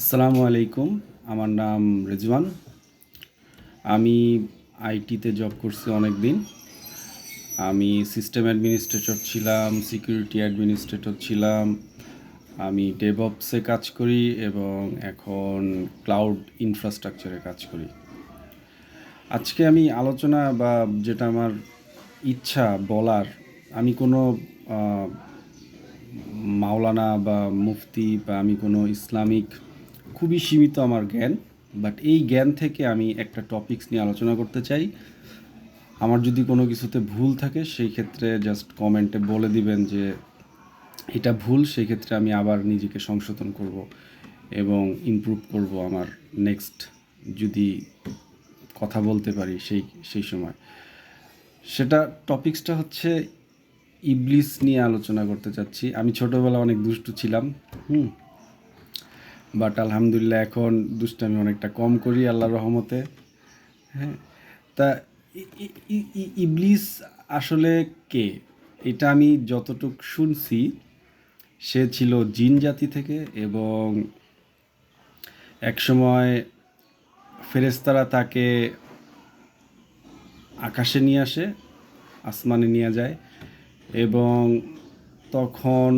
আসসালামু আলাইকুম। আমার নাম রেজওয়ান। আমি আইটিতে জব করছি অনেক দিন আমি সিস্টেম অ্যাডমিনিস্ট্রেটর ছিলাম, সিকিউরিটি অ্যাডমিনিস্ট্রেটর ছিলাম। আমি ডেভঅপসে কাজ করি এবং এখন ক্লাউড ইনফ্রাস্ট্রাকচারে কাজ করি। আজকে আমি আলোচনা বা যেটা আমার ইচ্ছা বলার, আমি কোনো মাওলানা বা মুফতি বা আমি কোনো ইসলামিক খুবই সীমিত আমার জ্ঞান বাট এই জ্ঞান থেকে আমি একটা টপিকস নিয়ে আলোচনা করতে চাই। আমার যদি কোনো কিছুতে ভুল থাকে, সেই ক্ষেত্রে জাস্ট কমেন্টে বলে দিবেন যে এটা ভুল, সেই ক্ষেত্রে আমি আবার নিজেকে সংশোধন করব এবং ইমপ্রুভ করব আমার নেক্সট যদি কথা বলতে পারি সেই সেই সময়। সেটা টপিক্সটা হচ্ছে ইবলিস নিয়ে আলোচনা করতে চাচ্ছি। আমি ছোটোবেলা অনেক দুষ্টু ছিলাম, হুম? বাট আলহামদুলিল্লাহ এখন দুষ্টামি অনেকটা কম করি আল্লাহর রহমতে। হ্যাঁ তা ইবলিস আসলে কে? এটা আমি যতটুক শুনছি, সে ছিল জিন জাতি থেকে এবং একসময় ফেরেস্তারা তাকে আকাশে নিয়ে আসে, আসমানে নিয়ে যায় এবং তখন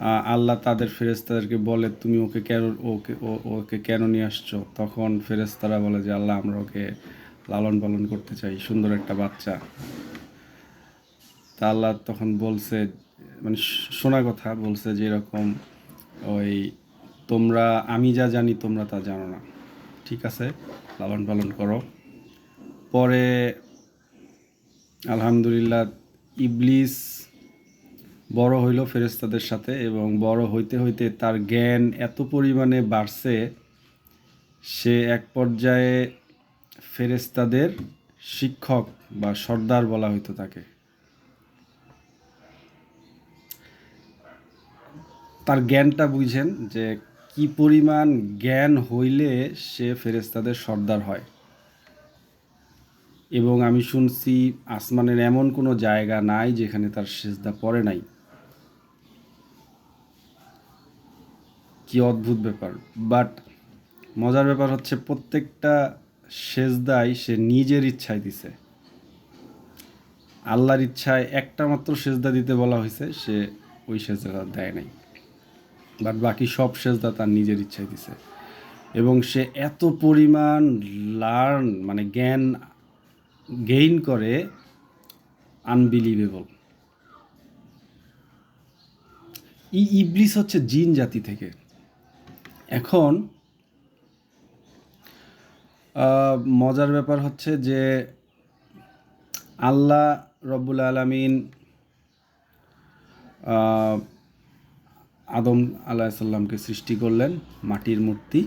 আল্লাহ তাদের ফেরেস্তাদেরকে বলে, তুমি ওকে কেন, ওকে ওকে কেন নিয়ে আসছো? তখন ফেরেস্তারা বলে যে, আল্লাহ, আমরা ওকে লালন পালন করতে চাই, সুন্দর একটা বাচ্চা। তা আল্লাহ তখন বলছে মানে শোনা কথা বলছে যে, এরকম ওই, তোমরা, আমি যা জানি, তোমরা তা জানো না। ঠিক আছে, লালন পালন করো। পরে আলহামদুলিল্লাহ, ইবলিস বড় হইল ফেরেস্তাদের সাথে এবং বড় হইতে হইতে তার জ্ঞান এত পরিমাণে বাড়ছে, সে এক পর্যায়ে ফেরেস্তাদের শিক্ষক বা সর্দার বলা হইতো তাকে। তার জ্ঞানটা বুঝেন যে কি পরিমাণ জ্ঞান হইলে সে ফেরেস্তাদের সর্দার হয়। এবং আমি শুনছি আসমানের এমন কোনো জায়গা নাই যেখানে তার সেজদা পড়ে নাই। কি অদ্ভুত ব্যাপার। বাট মজার ব্যাপার হচ্ছে প্রত্যেকটা সেজদাই সে নিজের ইচ্ছায় দিছে। আল্লাহর ইচ্ছায় একটা মাত্র সেজদা দিতে বলা হয়েছে, সে ওই সেজদাটা দেয় নাই। বাট বাকি সব সেজদা তার নিজের ইচ্ছায় দিছে। এবং সে এত পরিমাণ লার্ন মানে জ্ঞান গেইন করে আনবিলিভেবল ই ইবলিস হচ্ছে জিন জাতি থেকে। এখন মজার ব্যাপার হচ্ছে যে আল্লাহ রব্বুল আলমিন আদম আলাহিসাল্লামকে সৃষ্টি করলেন, মাটির মূর্তি।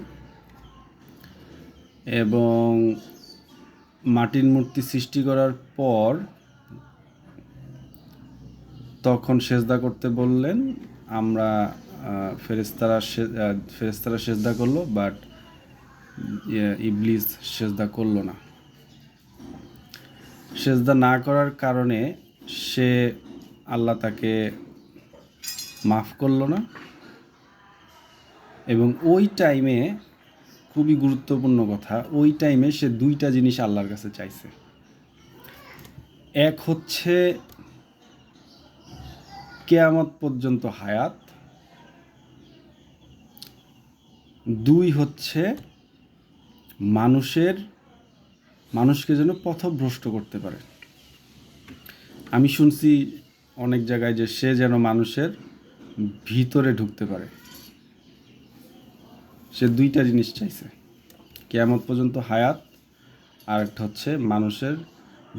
এবং মাটির মূর্তি সৃষ্টি করার পর তখন সেজদা করতে বললেন, আমরা সে- আহ, সেজদা করল বাট ইবলিস সেজদা করল না। সেজদা না করার কারণে সে আল্লাহ তাকে মাফ করল না এবং ওই টাইমে খুবই গুরুত্বপূর্ণ কথা ওই টাইমে সে দুইটা জিনিস আল্লাহর কাছে চাইছে। এক হচ্ছে কেয়ামত পর্যন্ত হায়াত দুই হচ্ছে মানুষের, মানুষকে যেন পথভ্রষ্ট করতে পারে। আমি শুনছি অনেক জায়গায় যে সে যেন মানুষের ভিতরে ঢুকতে পারে। সে দুইটা জিনিস চাইছে। কেয়ামত পর্যন্ত হায়াত আর একটা হচ্ছে মানুষের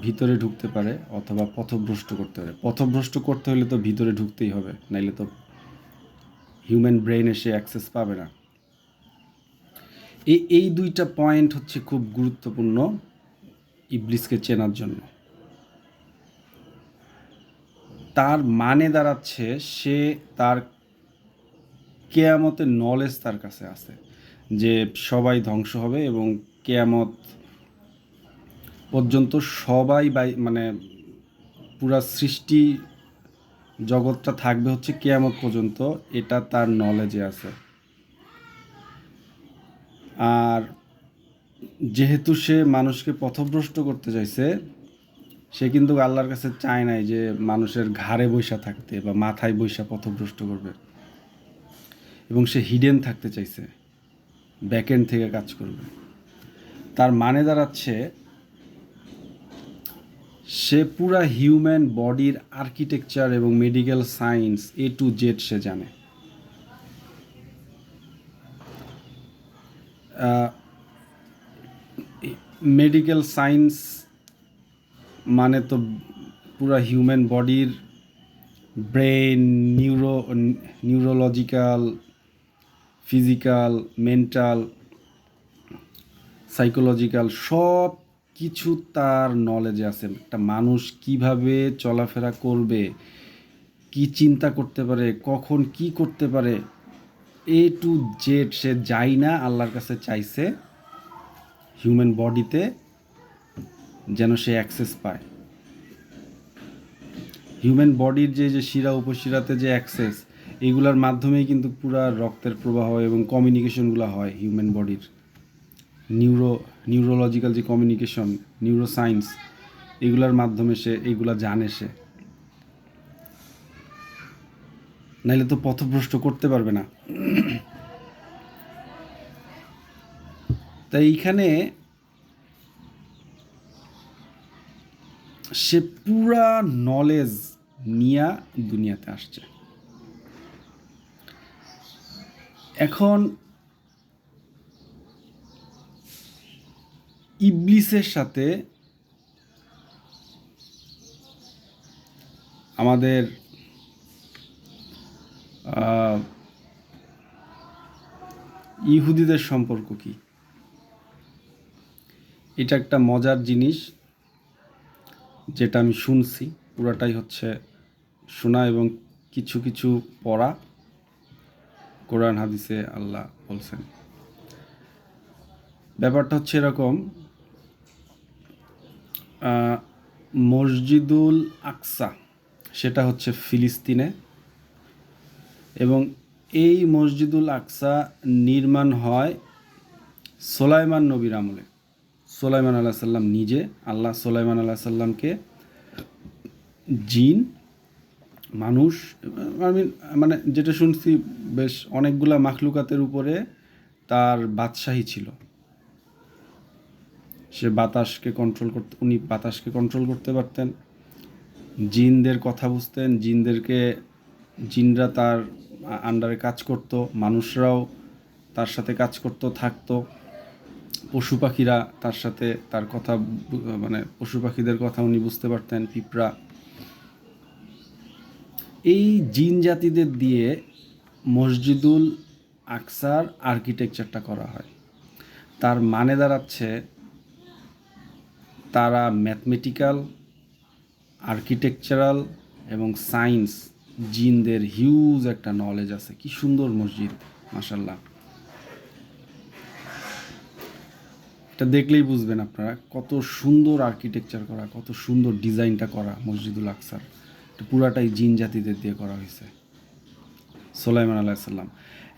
ভিতরে ঢুকতে পারে অথবা পথভ্রষ্ট করতে পারে। পথভ্রষ্ট করতে হলে তো ভিতরে ঢুকতেই হবে, নাইলে তো হিউম্যান ব্রেইনে সে অ্যাক্সেস পাবে না। এই এই দুইটা পয়েন্ট হচ্ছে খুব গুরুত্বপূর্ণ ইবলিসকে চেনার জন্য। তার মানে দাঁড়াচ্ছে সে তার কেয়ামতের নলেজ তার কাছে আছে, যে সবাই ধ্বংস হবে এবং কেয়ামত পর্যন্ত সবাই বাই মানে পুরা সৃষ্টি জগৎটা থাকবে হচ্ছে কেয়ামত পর্যন্ত, এটা তার নলেজে আছে। আর যেহেতু সে মানুষকে পথভ্রষ্ট করতে চাইছে, সে কিন্তু আল্লাহর কাছে চায় নাই যে মানুষের ঘাড়ে বৈশা থাকতে বা মাথায় বৈশা পথভ্রষ্ট করবে। এবং সে হিডেন থাকতে চাইছে ব্যাকএন্ড থেকে কাজ করবে। তার মানে দাঁড়াচ্ছে, সে পুরা হিউম্যান বডির আর্কিটেকচার এবং medical science A to Z সে জানে। মেডিকেল সায়েন্স মানে তো পুরা হিউম্যান বডির brain, neuro, neurological, physical, mental, psychological সব কিছু তার নলেজে আছে। একটা মানুষ কীভাবে চলাফেরা করবে, কি চিন্তা করতে পারে, কখন কি করতে পারে এ টু জেড সে যাই না, আল্লাহর কাছে চাইছে হিউম্যান বডিতে যেন সে অ্যাক্সেস পায়। হিউম্যান বডির যে যে শিরা, উপশিরাতে যে অ্যাক্সেস এইগুলোর মাধ্যমেই কিন্তু পুরা রক্তের প্রবাহ এবং কমিউনিকেশনগুলো হয় হিউম্যান বডির নিউরো নিউরোলজিক্যাল যে কমিউনিকেশন নিউরো সায়েন্স এগুলোর মাধ্যমে সে এইগুলা জানে সে। নাইলে তো পথভ্রষ্ট করতে পারবে না। তাই এইখানে সে পুরা নলেজ নিয়া দুনিয়াতে আসছে। এখন ইবলিসের সাথে আমাদের ইহুদিদের সম্পর্ক কি? এটা একটা মজার জিনিস যেটা আমি শুনছি। পুরাটাই হচ্ছে শোনা এবং কিছু কিছু পড়া কোরআন হাদিসে আল্লাহ বলছেন। ব্যাপারটা হচ্ছে এরকম মসজিদুল আকসা, সেটা হচ্ছে ফিলিস্তিনে এবং এই মসজিদুল আকসা নির্মাণ হয় সোলাইমান নবীর আমলে। সোলাইমান আল্লাহ সাল্লাম নিজে, আল্লাহ সোলাইমান আল্লাহ সাল্লামকে জিন, মানুষ আমি মানে যেটা শুনছি বেশ অনেকগুলা মাখলুকাতের উপরে তার বাদশাহী ছিল। সে বাতাসকে কন্ট্রোল করতে, উনি বাতাসকে কন্ট্রোল করতে পারতেন। জিনদের কথা বুঝতেন, জিনদেরকে জিনরা তার আন্ডারে কাজ করত, মানুষরাও তার সাথে কাজ করতো, থাকতো। পশু পাখিরা তার সাথে তার কথা মানে পশু পাখিদের কথা উনি বুঝতে পারতেন, পিঁপড়া। এই জিন জাতিদের দিয়ে মসজিদুল আকসার আর্কিটেকচারটা করা হয়। তার মানে দাঁড়াচ্ছে তারা ম্যাথমেটিক্যাল, আর্কিটেকচারাল এবং সায়েন্স জিনদের হিউজ একটা নলেজ আছে। কি সুন্দর মসজিদ মাসাল্লাহ এটা দেখলেই বুঝবেন আপনারা কত সুন্দর আর্কিটেকচার করা, কত সুন্দর ডিজাইনটা করা মসজিদুল আকসার। পুরাটাই জিন জাতিদের দিয়ে করা হয়েছে। সোলাইমান আলাইসাল্লাম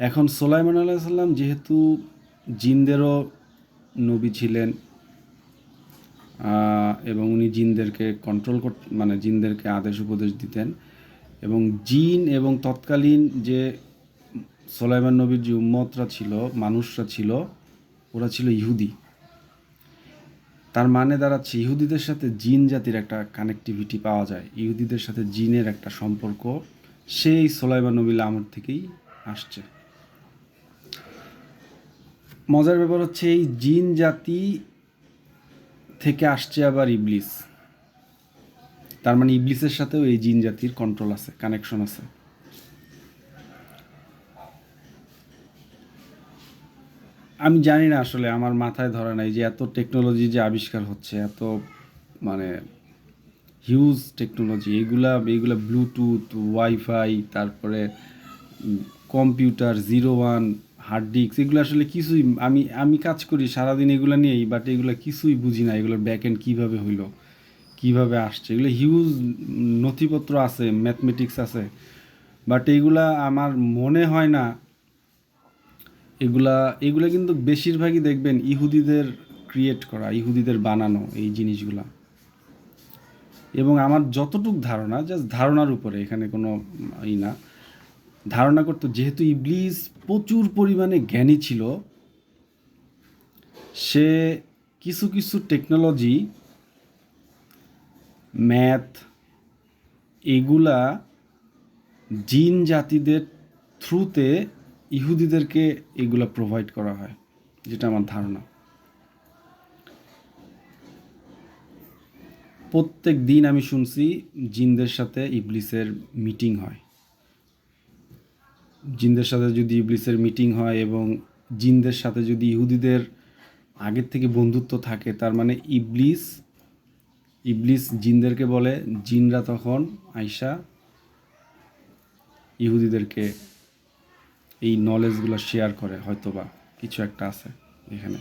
এখন সোলাইমান আলাইসাল্লাম যেহেতু জিনদেরও নবী ছিলেন এবং উনি জিনদেরকে কন্ট্রোল কর মানে জিনদেরকে আদেশ উপদেশ দিতেন এবং জিন এবং তৎকালীন যে সোলাইমান নবীর যে উম্মতরা ছিল, মানুষরা ছিল, ওরা ছিল ইহুদি। তার মানে দাঁড়াচ্ছে ইহুদিদের সাথে জিন জাতির একটা কানেক্টিভিটি পাওয়া যায়। ইহুদিদের সাথে জিনের একটা সম্পর্ক, সেই সোলাইমান নবীল আমর থেকেই আসছে। মজার ব্যাপার হচ্ছে এই জিন জাতি থেকে আসছে আবার ইবলিস। তার মানে ইবলিসের সাথেও এই জিন জাতির কন্ট্রোল আছে কানেকশন আছে। আমি জানি না আসলে, আমার মাথায় ধরে নাই যে এত টেকনোলজি যে আবিষ্কার হচ্ছে, এত মানে হিউজ টেকনোলজি এগুলা এগুলা ব্লুটুথ ওয়াইফাই তারপরে computer zero one hard disk এগুলো আসলে কিছুই, আমি আমি কাজ করি সারাদিন এগুলো নিয়েই বাট এগুলো কিছুই বুঝি না, এগুলোর ব্যাক এন্ড কীভাবে হইল। কীভাবে আসছে? এগুলো হিউজ নথিপত্র আছে ম্যাথমেটিক্স আছে। বাট এইগুলা আমার মনে হয় না, এগুলা এগুলা কিন্তু বেশিরভাগই দেখবেন ইহুদিদের ক্রিয়েট করা, ইহুদিদের বানানো এই জিনিসগুলা। এবং আমার যতটুক ধারণা জাস্ট ধারণার উপরে, এখানে কোনো ই না। ধারণা করতো যেহেতু ইবলিস প্রচুর পরিমাণে জ্ঞানী ছিল, সে কিছু কিছু টেকনোলজি ম্যাথ, এগুলা জিন জাতিদের থ্রুতে ইহুদিদেরকে এগুলা প্রোভাইড করা হয়, যেটা আমার ধারণা। প্রত্যেক দিন আমি শুনছি জিনদের সাথে ইবলিসের মিটিং হয়। জিনদের সাথে যদি ইবলিসের মিটিং হয় এবং জিনদের সাথে যদি ইহুদিদের আগের থেকে বন্ধুত্ব থাকে, তার মানে ইবলিস ইবলিস জিনদেরকে বলে, জিনরা তখন আইসা ইহুদিদেরকে এই নলেজগুলো শেয়ার করে, হয়তোবা কিছু একটা আছে এখানে।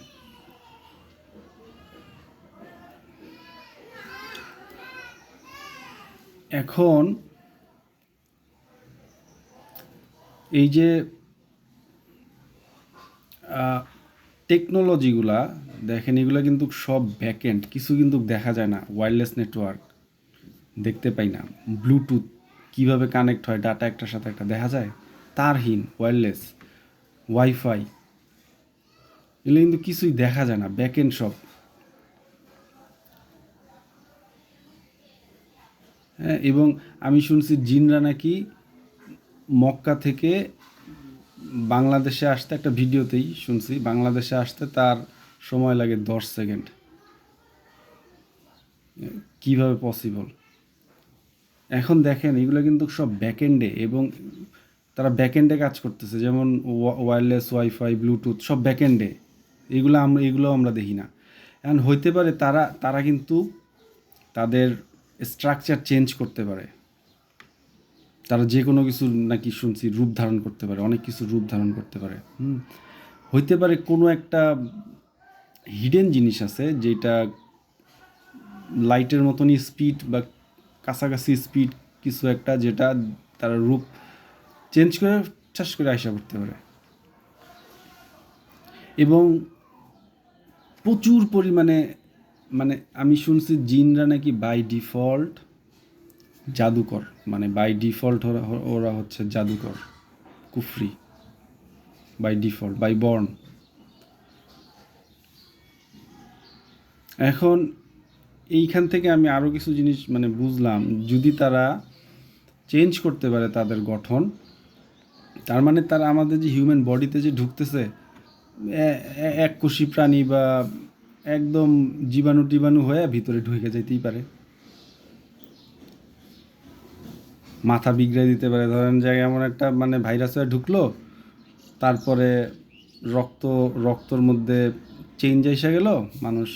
এখন এই যে টেকনোলজিগুলা দেখেন, এগুলো কিন্তু সব ব্যাকএন্ড কিছু কিন্তু দেখা যায় না ওয়্যারলেস নেটওয়ার্ক দেখতে পাই না। ব্লুটুথ কীভাবে কানেক্ট হয় ডাটা একটার সাথে একটা, দেখা যায়? তারহীন ওয়্যারলেস ওয়াইফাই এগুলো কিন্তু কিছুই দেখা যায় না ব্যাকেন্ড সব। হ্যাঁ এবং আমি শুনছি জিনরা নাকি মক্কা থেকে বাংলাদেশে আসতে, একটা ভিডিওতেই শুনছি, বাংলাদেশে আসতে তার সময় লাগে দশ সেকেন্ড। কীভাবে পসিবল এখন দেখেন, এগুলো কিন্তু সব ব্যাকএন্ডে এবং তারা ব্যাকএন্ডে কাজ করতেছে। যেমন ওয়্যারলেস ওয়াইফাই ব্লুটুথ সব ব্যাকএন্ডে এগুলো আমরা এগুলো আমরা দেখি না। এখন হইতে পারে তারা তারা কিন্তু তাদের স্ট্রাকচার চেঞ্জ করতে পারে। তারা যে কোনো কিছু নাকি শুনছি রূপ ধারণ করতে পারে, অনেক কিছু রূপ ধারণ করতে পারে। হুম। হইতে পারে কোনো একটা হিডেন জিনিস আছে যেটা লাইটের মতনই স্পিড বা কাছাকাছি স্পিড কিছু একটা যেটা তারা রূপ চেঞ্জ করে ঠাস করে আশা করতে পারে। এবং প্রচুর পরিমাণে মানে আমি শুনছি জিনরা নাকি বাই ডিফল্ট জাদুকর মানে বাই ডিফল্ট ওরা ওরা হচ্ছে জাদুকর, কুফরি বাই ডিফল্ট বাই বর্ন এখন এইখান থেকে আমি আরও কিছু জিনিস মানে বুঝলাম, যদি তারা চেঞ্জ করতে পারে তাদের গঠন, তার মানে তারা আমাদের যে হিউম্যান বডিতে যে ঢুকতেছে এক কোষী প্রাণী বা একদম জীবাণু টিবাণু হয়ে ভিতরে ঢুকে যেতেই পারে। মাথা বিগড়ে দিতে পারে, ধরেন যে এমন একটা মানে ভাইরাস হয়ে ঢুকলো, তারপরে রক্ত, রক্তর মধ্যে চেঞ্জ এসে গেল, মানুষ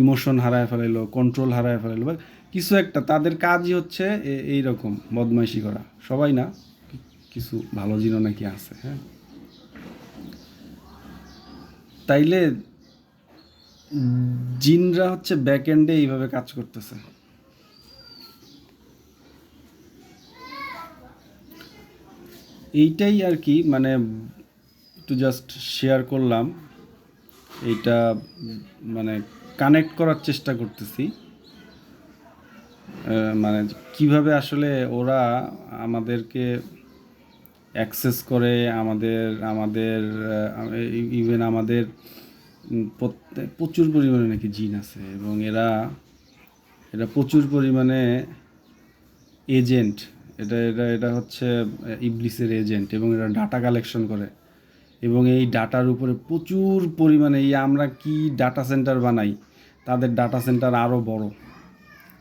ইমোশন হারায় ফেলাইলো কন্ট্রোল হারায় ফেলাইলো, বা কিছু একটা, তাদের কাজই হচ্ছে এই রকম বদমাইশি করা। সবাই না, কিছু ভালো জিনিস নাকি আছে হ্যাঁ? তাইলে জিনরা হচ্ছে ব্যাক এন্ডে এইভাবে কাজ করতেছে। এইটাই আর কি মানে একটু জাস্ট শেয়ার করলাম। এইটা মানে কানেক্ট করার চেষ্টা করতেছি। মানে কীভাবে আসলে ওরা আমাদেরকে অ্যাক্সেস করে, আমাদের আমাদের ইভেন আমাদের প্রচুর পরিমাণে নাকি জিন আছে এবং এরা এটা প্রচুর পরিমাণে এজেন্ট। এটা এটা এটা হচ্ছে ইবলিসের এজেন্ট এবং এরা ডাটা কালেকশন করে। এবং এই ডাটার উপরে প্রচুর পরিমাণে এই আমরা কি ডাটা সেন্টার বানাই, তাদের ডাটা সেন্টার আরও বড়।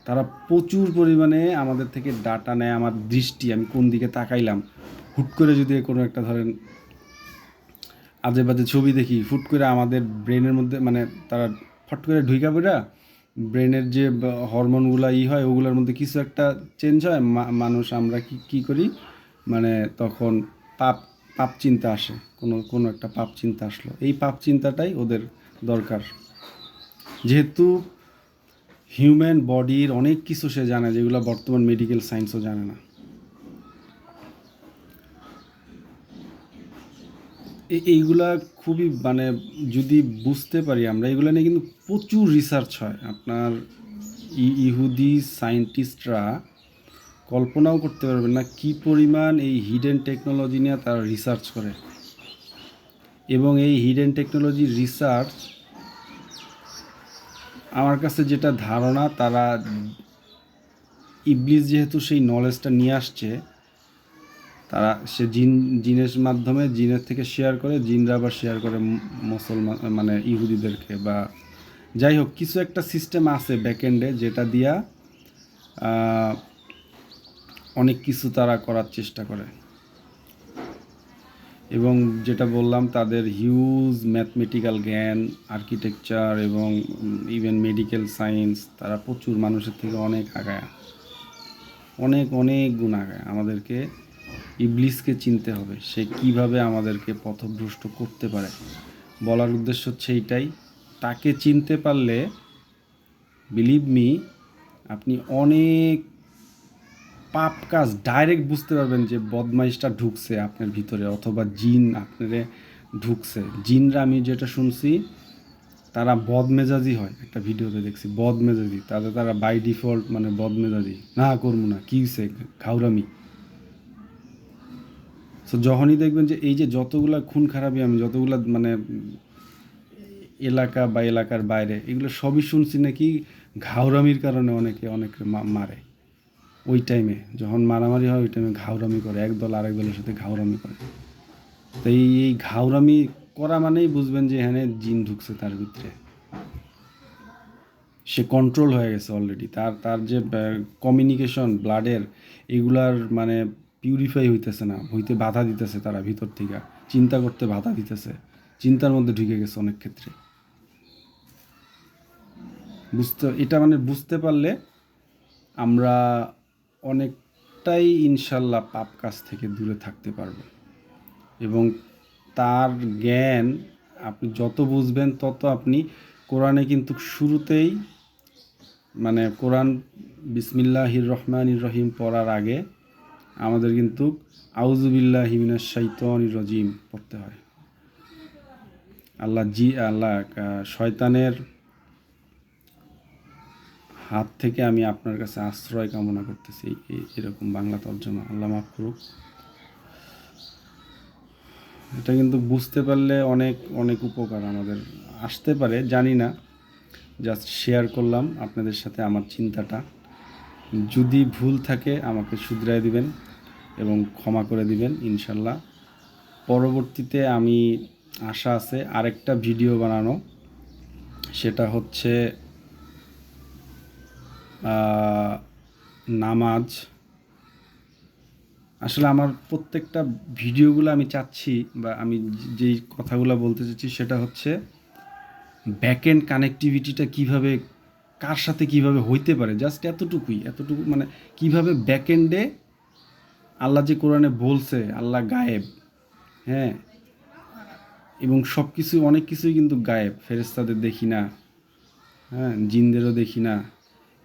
তারা প্রচুর পরিমাণে আমাদের থেকে ডাটা নেয়, আমার দৃষ্টি, আমি কোন দিকে তাকাইলাম। হুট করে যদি কোনো একটা ধরেন আজে বাজে ছবি দেখি, হুট করে আমাদের ব্রেনের মধ্যে মানে তারা ফট করে ঢুইকা পড়া ব্রেনের যে হরমোনগুলো ই হয়, ওগুলোর মধ্যে কিছু একটা চেঞ্জ হয় মানুষ আমরা কি, কী করি? মানে তখন পাপ পাপ চিন্তা আসে, কোনো কোনো একটা পাপ চিন্তা আসলো। এই পাপ চিন্তাটাই ওদের দরকার। যেহেতু হিউম্যান বডির অনেক কিছু সে জানে, যেগুলো বর্তমান মেডিকেল সায়েন্সও জানে না। এইগুলা খুবই মানে যদি বুঝতে পারি আমরা, এগুলো নিয়ে কিন্তু প্রচুর রিসার্চ হয়। আপনার ইহুদি সায়েন্টিস্টরা কল্পনাও করতে পারবেন না কি পরিমাণ এই হিডেন টেকনোলজি নিয়ে তারা রিসার্চ করে। এবং এই হিডেন টেকনোলজি রিসার্চ আমার কাছে যেটা ধারণা, তারা ইবলিস যেহেতু সেই নলেজটা নিয়ে আসছে, তারা সে জিন, জিনের মাধ্যমে, জিনের থেকে শেয়ার করে, জিনরা আবার শেয়ার করে মুসলমান মানে ইহুদিদেরকে বা যাই হোক, কিছু একটা সিস্টেম আছে ব্যাকএন্ডে যেটা দিয়া অনেক কিছু তারা করার চেষ্টা করে। এবং যেটা বললাম, তাদের হিউজ ম্যাথমেটিক্যাল জ্ঞান আর্কিটেকচার এবং ইভেন মেডিকেল সায়েন্স তারা প্রচুর মানুষের থেকে অনেক আগায়। অনেক অনেক গুণ আগায়। আমাদেরকে ইবলিসকে চিনতে হবে, সে কীভাবে আমাদেরকে পথভ্রষ্ট করতে পারে। বলার উদ্দেশ্য হচ্ছে এইটাই, তাকে চিনতে পারলে বিলিভ মি আপনি অনেক পাপ কাজ ডাইরেক্ট বুঝতে পারবেন যে বদমাইশটা ঢুকছে আপনার ভিতরে অথবা জিন আপনারে ঢুকছে। জিনরা আমি যেটা শুনছি, তারা বদমেজাজি হয়। একটা ভিডিওতে দেখছি, বদমেজাজি। তাদের তারা বাই ডিফল্ট মানে বদমেজাজি। না করব না, কী হইছে ঘাউরামি। সো যখনই দেখবেন যে এই যে যতগুলা খুন খারাপি আমি, যতগুলা মানে এলাকা বা এলাকার বাইরে, এগুলো সবই শুনছি নাকি ঘাউরামির কারণে অনেকে অনেকে মারে। ওই টাইমে যখন মারামারি হয়, ওই টাইমে ঘাউরামি করে। একদল আরেক দলের সাথে ঘাউরামি করে। তো এই এই ঘাউরামি করা মানেই বুঝবেন যে এখানে জিন ঢুকছে তার ভিতরে। সে কন্ট্রোল হয়ে গেছে অলরেডি তার তার যে কমিউনিকেশন ব্লাডের এগুলার মানে পিউরিফাই হইতেছে না। হইতে বাধা দিতেছে তারা ভিতর থেকে। চিন্তা করতে বাধা দিতেছে। চিন্তার মধ্যে ঢুকে গেছে অনেক ক্ষেত্রে। বুঝতে, এটা মানে বুঝতে পারলে আমরা অনেকটাই ইনশাল্লাহ পাপ কাজ থেকে দূরে থাকতে পারব। এবং তার জ্ঞান আপনি যত বুঝবেন তত আপনি কোরআনে কিন্তু শুরুতেই মানে কোরআন বিসমিল্লাহির রহমানির রহিম পড়ার আগে আমাদের কিন্তু আউজুবিল্লাহ হিমিনাস শাইতানির রজিম পড়তে হয়। আল্লাহ জি, আল্লাহ শয়তানের হাত থেকে আমি আপনার কাছে আশ্রয় কামনা করতেছি। এরকম বাংলা তর্জমা, আল্লাহ মাফ করুক। এটা কিন্তু বুঝতে পারলে অনেক অনেক উপকার আমাদের আসতে পারে, জানি না। জাস্ট শেয়ার করলাম আপনাদের সাথে আমার চিন্তাটা। যদি ভুল থাকে আমাকে শুধরায় দিবেন এবং ক্ষমা করে দিবেন, ইনশাল্লাহ। পরবর্তীতে আমি আশা আছে আরেকটা ভিডিও বানানো। সেটা হচ্ছে নামাজ। আসলে আমার প্রত্যেকটা ভিডিওগুলো আমি চাচ্ছি বা আমি যেই কথাগুলো বলতে চাচ্ছি সেটা হচ্ছে ব্যাক এন্ড কানেক্টিভিটিটা কীভাবে, কার সাথে কীভাবে হইতে পারে? জাস্ট এতটুকুই, এতটুকু মানে কীভাবে ব্যাক এন্ডে আল্লাহ যে কোরআনে বলছে, আল্লাহ গায়েব হ্যাঁ? এবং সব কিছু অনেক কিছুই কিন্তু গায়েব। ফেরেস্তাদের দেখি না হ্যাঁ? জিনদেরও দেখি না।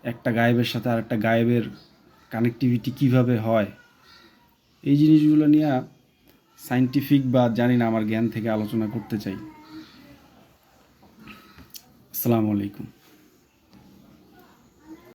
একটা গায়েবের সাথে আর একটা গায়েবের কানেকটিভিটি কীভাবে হয়? এই জিনিসগুলো নিয়ে সাইন্টিফিক বা জানি না, আমার জ্ঞান থেকে আলোচনা করতে চাই। আসসালামু আলাইকুম।